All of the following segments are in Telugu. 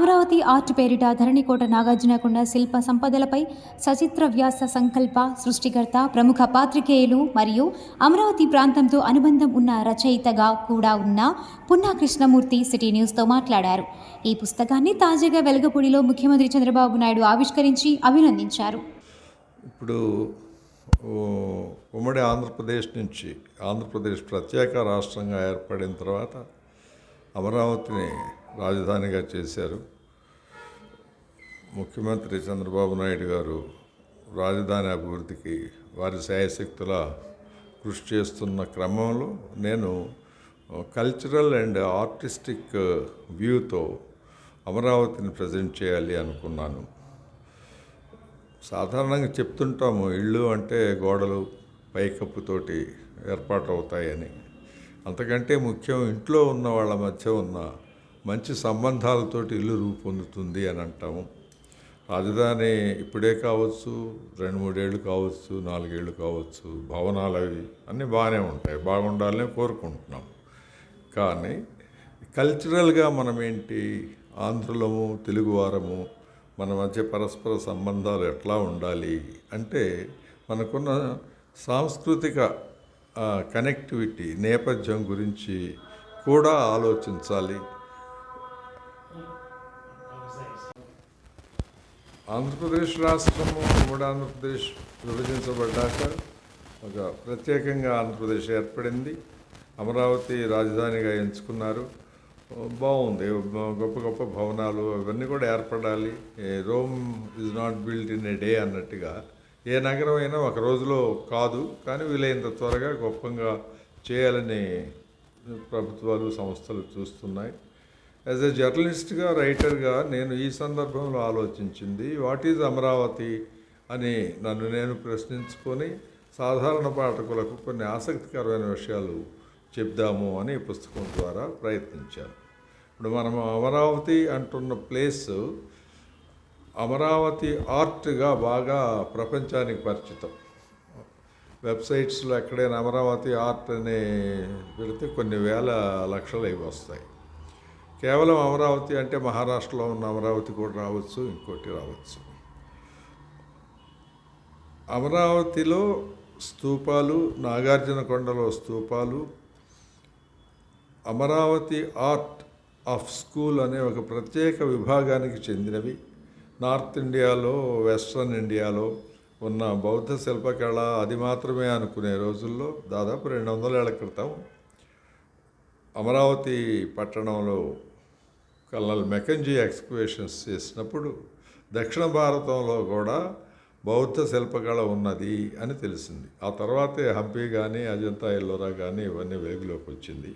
అమరావతి ఆర్ట్ పేరిట ధరణికోట నాగార్జునకొండ శిల్ప సంపదలపై సచిత్ర వ్యాస సంకల్ప సృష్టికర్త ప్రముఖ పాత్రికేయులు మరియు అమరావతి ప్రాంతంతో అనుబంధం ఉన్న రచయితగా కూడా ఉన్న పున్నా కృష్ణమూర్తి సిటీ న్యూస్తో మాట్లాడారు. ఈ పుస్తకాన్ని తాజాగా వెలగపూడిలో ముఖ్యమంత్రి చంద్రబాబు నాయుడు ఆవిష్కరించి అభినందించారు. ఇప్పుడు ఉమ్మడి ఆంధ్రప్రదేశ్ నుంచి ఆంధ్రప్రదేశ్ ప్రత్యేక రాష్ట్రంగా ఏర్పడిన తర్వాత అమరావతిని రాజధానిగా చేశారు. ముఖ్యమంత్రి చంద్రబాబు నాయుడు గారు రాజధాని అభివృద్ధికి వారి శాయశక్తుల కృషి చేస్తున్న క్రమంలో నేను కల్చరల్ అండ్ ఆర్టిస్టిక్ వ్యూతో అమరావతిని ప్రజెంట్ చేయాలి అనుకున్నాను. సాధారణంగా చెప్తుంటాము ఇళ్ళు అంటే గోడలు పైకప్పుతోటి ఏర్పాటు అవుతాయని అంతకంటే ముఖ్యం ఇంట్లో ఉన్న వాళ్ళ మధ్య ఉన్న మంచి సంబంధాలతోటి ఇల్లు రూపొందుతుంది అని అంటాము. రాజధాని ఇప్పుడే కావచ్చు రెండు మూడేళ్ళు కావచ్చు నాలుగేళ్ళు కావచ్చు భవనాలు అవి అన్నీ బాగానే ఉంటాయి. బాగుండాలని కోరుకుంటున్నాం. కానీ కల్చరల్గా మనం ఏంటి ఆంధ్రులము తెలుగువారము మన మధ్య పరస్పర సంబంధాలు ఎట్లా ఉండాలి? అంటే మనకున్న సాంస్కృతిక కనెక్టివిటీ నేపథ్యం గురించి కూడా ఆలోచించాలి. ఆంధ్రప్రదేశ్ రాష్ట్రము ఉమ్మడి ఆంధ్రప్రదేశ్ విభజించబడ్డాక ఒక ప్రత్యేకంగా ఆంధ్రప్రదేశ్ ఏర్పడింది. అమరావతి రాజధానిగా ఎంచుకున్నారు. బాగుంది. గొప్ప గొప్ప భవనాలు అవన్నీ కూడా ఏర్పడాలి. Rome is not build in a day అన్నట్టుగా. ఏ నగరం అయినా ఒక రోజులో కాదు కానీ వీలైనంత త్వరగా గొప్పగా చేయాలని ప్రభుత్వాలు సంస్థలు చూస్తున్నాయి. యాజ్ ఎ జర్నలిస్ట్గా రైటర్గా నేను ఈ సందర్భంలో ఆలోచించింది వాట్ ఈజ్ అమరావతి అని నన్ను నేను ప్రశ్నించుకొని సాధారణ పాఠకులకు కొన్ని ఆసక్తికరమైన విషయాలు చెప్దాము అని పుస్తకం ద్వారా ప్రయత్నించాను. ఇప్పుడు మనం అమరావతి అంటున్న ప్లేస్ అమరావతి ఆర్ట్గా బాగా ప్రపంచానికి పరిచితం. వెబ్సైట్స్లో ఎక్కడైనా అమరావతి ఆర్ట్ అనే పెడితే కొన్ని వేల లక్షలు అవి వస్తాయి. కేవలం అమరావతి అంటే మహారాష్ట్రలో ఉన్న అమరావతి కూడా రావచ్చు ఇంకోటి రావచ్చు. అమరావతిలో స్తూపాలు నాగార్జున కొండలో స్తూపాలు అమరావతి ఆర్ట్ ఆఫ్ స్కూల్ అనే ఒక ప్రత్యేక విభాగానికి చెందినవి. నార్త్ ఇండియాలో వెస్ట్రన్ ఇండియాలో ఉన్న బౌద్ధ శిల్పకళ అది మాత్రమే అనుకునే రోజుల్లో దాదాపు రెండు వందల ఏళ్ళ క్రితం అమరావతి పట్టణంలో కల్నల్ మెకంజీ ఎక్స్క్వేషన్స్ చేసినప్పుడు దక్షిణ భారతంలో కూడా బౌద్ధ శిల్పకళ ఉన్నది అని తెలిసింది. ఆ తర్వాతే హంపి కానీ అజంతా ఎల్లోరా కానీ ఇవన్నీ వెలుగులోకి వచ్చింది.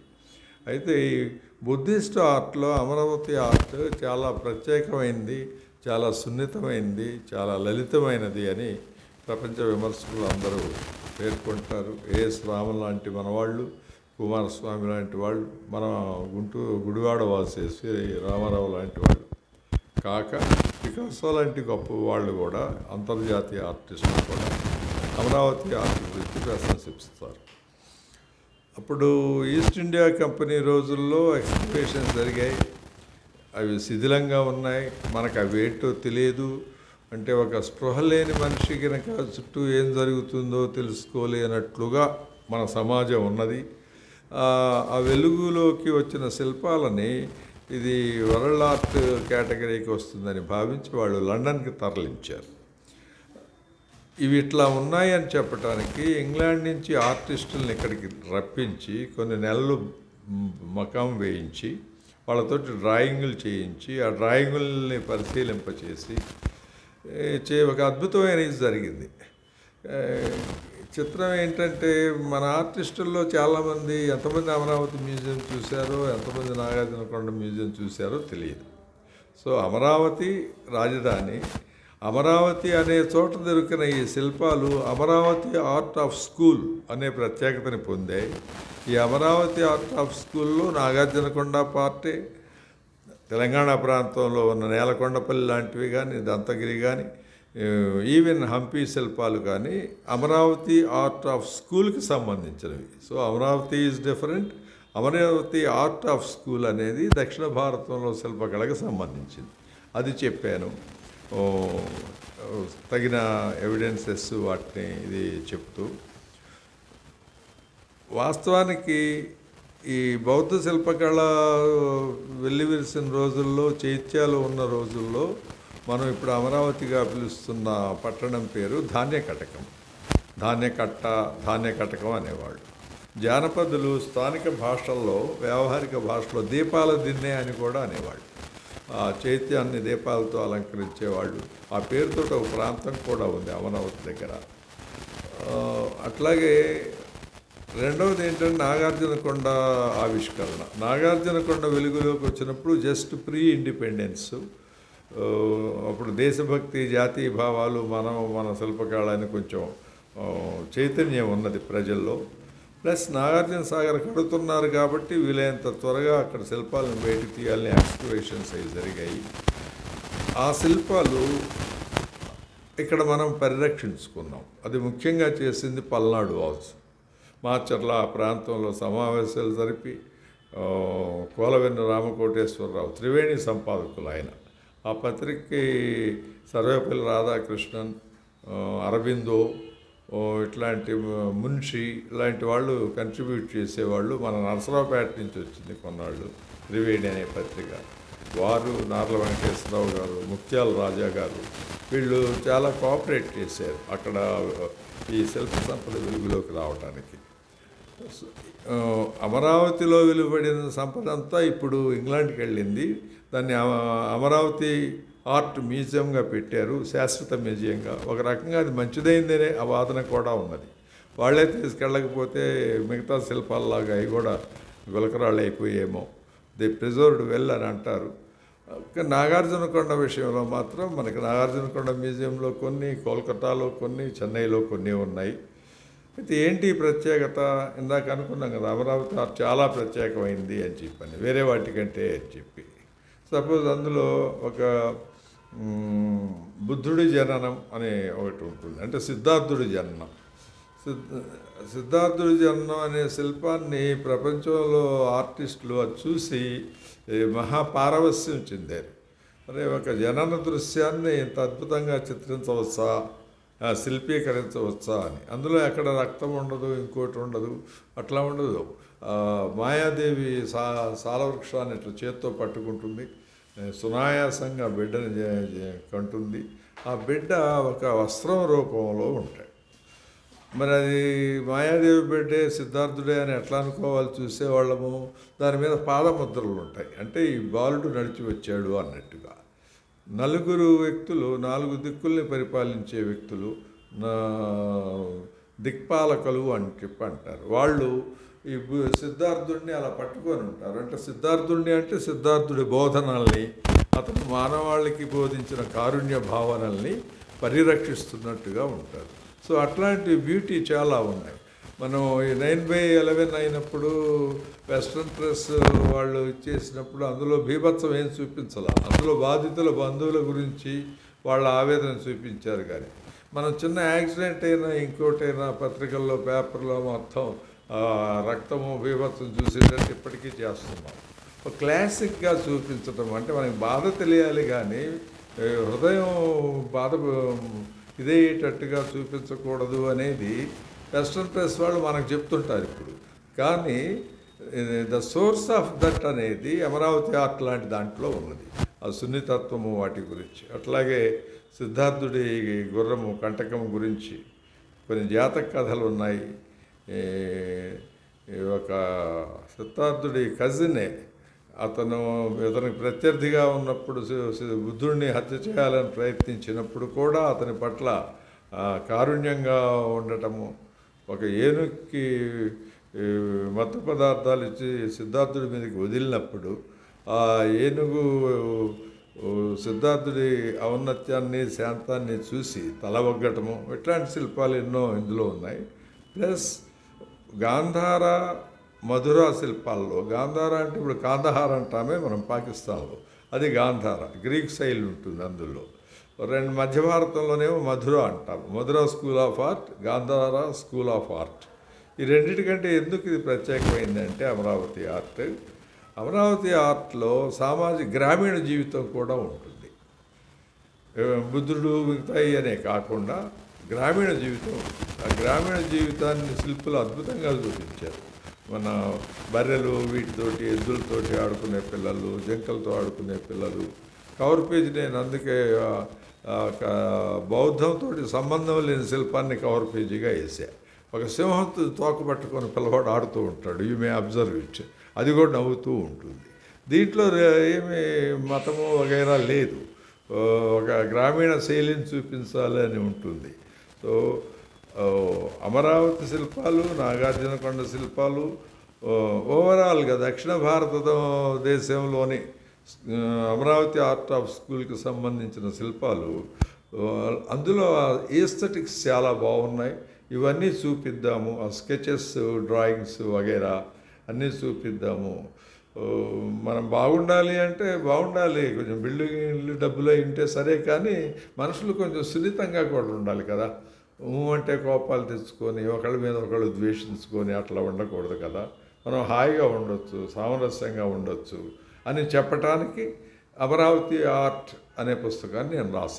అయితే ఈ బుద్ధిస్ట్ ఆర్ట్లో అమరావతి ఆర్ట్ చాలా ప్రత్యేకమైంది చాలా సున్నితమైంది చాలా లలితమైనది అని ప్రపంచ విమర్శకులు అందరూ పేర్కొంటారు. ఏఎస్ రామన్ లాంటి మనవాళ్ళు కుమారస్వామి లాంటి వాళ్ళు మన గుంటూరు గుడివాడ వాసేసి రామారావు లాంటి వాళ్ళు. కాక పికాసో లాంటి గొప్ప వాళ్ళు కూడా అంతర్జాతీయ ఆర్టిస్టులు కూడా అమరావతి ఆర్ట్ గురించి ప్రశంసిస్తారు. అప్పుడు ఈస్ట్ ఇండియా కంపెనీ రోజుల్లో ఎక్స్ప్రెషన్స్ జరిగాయి. అవి శిథిలంగా ఉన్నాయి. మనకు అవి ఏంటో తెలియదు. అంటే ఒక స్పృహ లేని మనిషి కనుక చుట్టూ ఏం జరుగుతుందో తెలుసుకోలేనట్లుగా మన సమాజం ఉన్నది. ఆ వెలుగులోకి వచ్చిన శిల్పాలని ఇది వరల్డ్ ఆర్ట్ కేటగిరీకి వస్తుందని భావించి వాళ్ళు లండన్కి తరలించారు. ఇవి ఇట్లా ఉన్నాయని చెప్పడానికి ఇంగ్లాండ్ నుంచి ఆర్టిస్టులను ఇక్కడికి రప్పించి కొన్ని నెలలు మ్, మకాం వేయించి వాళ్ళతోటి డ్రాయింగులు చేయించి ఆ డ్రాయింగుల్ని పరిశీలింపచేసి చే ఒక అద్భుతమైనది జరిగింది. చిత్రం ఏంటంటే మన ఆర్టిస్టుల్లో చాలామంది ఎంతమంది అమరావతి మ్యూజియం చూశారో ఎంతమంది నాగార్జునకొండ మ్యూజియం చూశారో తెలియదు. సో అమరావతి రాజధాని అమరావతి అనే చోట దొరికిన ఈ శిల్పాలు అమరావతి ఆర్ట్ ఆఫ్ స్కూల్ అనే ప్రత్యేకతని పొందాయి. ఈ అమరావతి ఆర్ట్ ఆఫ్ స్కూల్లో నాగార్జునకొండ పార్టీ తెలంగాణ ప్రాంతంలో ఉన్న నేలకొండపల్లి లాంటివి కానీ దంతగిరి కానీ ఈవెన్ హంపి శిల్పాలు కానీ అమరావతి ఆర్ట్ ఆఫ్ స్కూల్కి సంబంధించినవి. So Amaravati is different Amaravati art of school అనేది దక్షిణ భారతంలో శిల్పకళకు సంబంధించింది. అది చెప్పాను. తగిన ఎవిడెన్సెస్ వాటిని ఇది చెప్తూ. వాస్తవానికి ఈ బౌద్ధ శిల్పకళ వెళ్ళివిరిసిన రోజుల్లో చైత్యాలు ఉన్న రోజుల్లో మనం ఇప్పుడు అమరావతిగా పిలుస్తున్న పట్టణం పేరు ధాన్యకటకం. ధాన్యకట్ట ధాన్యకటకం అనేవాళ్ళు. జానపదులు స్థానిక భాషల్లో వ్యావహారిక భాషలో దీపాల దిన్నే అని కూడా అనేవాళ్ళు. ఆ చైత్యాన్ని దీపాలతో అలంకరించేవాళ్ళు. ఆ పేరుతో ఒక ప్రాంతం కూడా ఉంది అమరావతి దగ్గర. అట్లాగే రెండవది ఏంటంటే నాగార్జునకొండ ఆవిష్కరణ. నాగార్జునకొండ వెలుగులోకి వచ్చినప్పుడు జస్ట్ ప్రీ ఇండిపెండెన్స్ అప్పుడు దేశభక్తి జాతీయ భావాలు మనం మన శిల్పకళని కొంచెం చైతన్యం ఉన్నది ప్రజల్లో. ప్లస్ నాగార్జున సాగర్ కడుతున్నారు కాబట్టి వీలైనంత త్వరగా అక్కడ శిల్పాలను బయటకు తీయాలని ఎక్స్కవేషన్స్ అవి జరిగాయి. ఆ శిల్పాలు ఇక్కడ మనం పరిరక్షించుకున్నాం. అది ముఖ్యంగా చేసింది పల్నాడు హౌస్ మార్చర్ల ఆ ప్రాంతంలో సమావేశాలు జరిపి ఆ, కోలవెన్న రామకోటేశ్వరరావు త్రివేణి సంపాదకులు ఆయన. ఆ పత్రికకి సర్వేపల్లి రాధాకృష్ణన్ ఆ, అరవిందో ఇట్లాంటి మున్షి ఇలాంటి వాళ్ళు కంట్రిబ్యూట్ చేసేవాళ్ళు మన నరసరావుపేట నుంచి వచ్చింది కొన్నాళ్ళు త్రివేణి అనే పత్రిక. వారు నార్ల వెంకటేశ్వరరావు గారు ముత్యాల రాజా గారు వీళ్ళు చాలా కోఆపరేట్ చేశారు అక్కడ ఈ శిల్ప సంపద వెలుగులోకి రావడానికి అమరావతిలో వెలువడిన సంపద అంతా ఇప్పుడు ఇంగ్లాండ్కి వెళ్ళింది దాన్ని అమరావతి ఆర్ట్ మ్యూజియంగా పెట్టారు శాశ్వత మ్యూజియంగా. ఒక రకంగా అది మంచిదైందనే ఆ వాదన కూడా ఉన్నది. వాళ్ళే తీసుకెళ్ళకపోతే మిగతా శిల్పాల్లాగా అవి కూడా గులకరాళ్ళు అయిపోయేమో. ది ప్రిజర్వ్డ్ వెల్ అని అంటారు. నాగార్జునకొండ విషయంలో మాత్రం మనకి నాగార్జునకొండ మ్యూజియంలో కొన్ని కోల్కతాలో కొన్ని చెన్నైలో కొన్ని ఉన్నాయి. అయితే ఏంటి ప్రత్యేకత? ఇందాక అనుకున్నాం కదా అమరావతి ఆర్ట్ చాలా ప్రత్యేకమైంది అని చెప్పని వేరే వాటికంటే అని చెప్పి. సపోజ్ అందులో ఒక బుద్ధుడి జననం అనే ఒకటి ఉంటుంది. అంటే సిద్ధార్థుడి జననం. సిద్ధార్థుడి జననం అనే శిల్పాన్ని ప్రపంచంలో ఆర్టిస్టులు అది చూసి మహాపారవస్యం చెందారు. అరే ఒక జనన దృశ్యాన్ని ఇంత అద్భుతంగా చిత్రించవచ్చా? శిల్పీకరించవచ్చా అని. అందులో ఎక్కడ రక్తం ఉండదు ఇంకోటి ఉండదు అట్లా ఉండదు. మాయాదేవి సా సాలవృక్షాన్ని ఇట్లా చేత్తో పట్టుకుంటుంది. సునాయాసంగా బిడ్డని కంటుంది. ఆ బిడ్డ ఒక వస్త్రం రూపంలో ఉంటాయి మరి అది మాయాదేవి బిడ్డే సిద్ధార్థుడే అని ఎట్లా అనుకోవాలి చూసేవాళ్ళము? దాని మీద పాదముద్రలు ఉంటాయి. అంటే ఈ బాలుడు నడిచి వచ్చాడు అన్నట్టుగా. నలుగురు వ్యక్తులు నాలుగు దిక్కుల్ని పరిపాలించే వ్యక్తులు నా దిక్పాలకులు అని చెప్పి అంటారు. వాళ్ళు ఈ సిద్ధార్థుడిని అలా పట్టుకొని ఉంటారు. అంటే సిద్ధార్థుడిని అంటే సిద్ధార్థుడి బోధనల్ని అతను మానవాళికి బోధించిన కారుణ్య భావనల్ని పరిరక్షిస్తున్నట్టుగా ఉంటారు. సో అట్లాంటి బ్యూటీ చాలా ఉన్నాయి. మనం ఈ నైన్ బై ఎలెవెన్ అయినప్పుడు వెస్ట్రన్ ప్రెస్ వాళ్ళు ఇచ్చేసినప్పుడు అందులో భీభత్సం ఏం చూపించాల? అందులో బాధితుల బంధువుల గురించి వాళ్ళ ఆవేదన చూపించారు కానీ. మనం చిన్న యాక్సిడెంట్ అయినా ఇంకోటైనా పత్రికల్లో పేపర్లో మొత్తం రక్తము భీభత్సం చూసేటట్టు ఇప్పటికీ చేస్తున్నాం క్లాసిక్గా చూపించడం అంటే మనకి బాధ తెలియాలి కానీ హృదయం బాధ ఇదేటట్టుగా చూపించకూడదు అనేది వెస్ట్రన్ ప్రెస్ వాళ్ళు మనకు చెప్తుంటారు ఇప్పుడు. కానీ ద సోర్స్ ఆఫ్ దట్ అనేది అమరావతి ఆర్ట్ లాంటి దాంట్లో ఉన్నది. ఆ సున్నితత్వము వాటి గురించి. అట్లాగే సిద్ధార్థుడి గుర్రము కంటకము గురించి కొన్ని జాతక కథలు ఉన్నాయి. ఒక సిద్ధార్థుడి కజినే అతను ఇతనికి ప్రత్యర్థిగా ఉన్నప్పుడు బుద్ధుడిని హత్య చేయాలని ప్రయత్నించినప్పుడు కూడా అతని పట్ల కారుణ్యంగా ఉండటము ఒక ఏనుగుకి ఈ, మత్తు పదార్థాలు ఇచ్చి సిద్ధార్థుడి మీదకి వదిలినప్పుడు ఆ ఏనుగు సిద్ధార్థుడి ఔన్నత్యాన్ని శాంతాన్ని చూసి తల ఒగ్గటము ఇట్లాంటి శిల్పాలు ఎన్నో ఇందులో ఉన్నాయి. ప్లస్ గాంధార మధుర శిల్పాల్లో గాంధార అంటే ఇప్పుడు కాందహార్ అంటామే మనం పాకిస్తాన్లో. అది గాంధార గ్రీక్ శైలి ఉంటుంది అందులో. రెండు మధ్య భారతంలోనేమో మధుర అంటారు. Mathura school of art Gandhara school of art. ఈ రెండింటికంటే ఎందుకు ఇది ప్రత్యేకమైందంటే అమరావతి ఆర్ట్. అమరావతి ఆర్ట్లో సామాజిక గ్రామీణ జీవితం కూడా ఉంటుంది. బుద్ధుడు మిగతాయి అనే కాకుండా గ్రామీణ జీవితం ఆ గ్రామీణ జీవితాన్ని శిల్పులు అద్భుతంగా చూపించారు. మన బర్రెలు వీటితోటి ఎద్దులతోటి ఆడుకునే పిల్లలు జంకలతో ఆడుకునే పిల్లలు కవర్ పేజీ నేను అందుకే బౌద్ధంతో సంబంధం లేని శిల్పాన్ని కవర్ పేజీగా వేసా ఒక సింహంతో తోక పట్టుకొని పిల్లవాడు ఆడుతూ ఉంటాడు. యూ మే అబ్జర్వ్ ఇట్ అది కూడా నవ్వుతూ ఉంటుంది. దీంట్లో ఏమి ఏమీ మతము వగైరా లేదు. ఒక గ్రామీణ శైలిని చూపించాలి అని ఉంటుంది. సో అమరావతి శిల్పాలు నాగార్జునకొండ శిల్పాలు ఓవరాల్గా దక్షిణ భారతదేశంలోని అమరావతి ఆర్ట్ ఆఫ్ స్కూల్కి సంబంధించిన శిల్పాలు అందులో ఏస్థెటిక్స్ చాలా బాగున్నాయి. ఇవన్నీ చూపిద్దాము ఆ స్కెచెస్ డ్రాయింగ్స్ వగైరా అన్నీ చూపిద్దాము. మనం బాగుండాలి అంటే బాగుండాలి. కొంచెం బిల్డింగ్ ఇల్లు డబ్బులు ఉంటే సరే కానీ మనుషులు కొంచెం సున్నితంగా కూడా ఉండాలి కదా. అంటే కోపాలు తెచ్చుకొని ఒకళ్ళ మీద ఒకళ్ళు ద్వేషించుకొని అట్లా ఉండకూడదు కదా. మనం హాయిగా ఉండొచ్చు సామరస్యంగా ఉండొచ్చు. అని చెప్పటానికి అమరావతి ఆర్ట్ అనే పుస్తకాన్ని నేను రాశాను.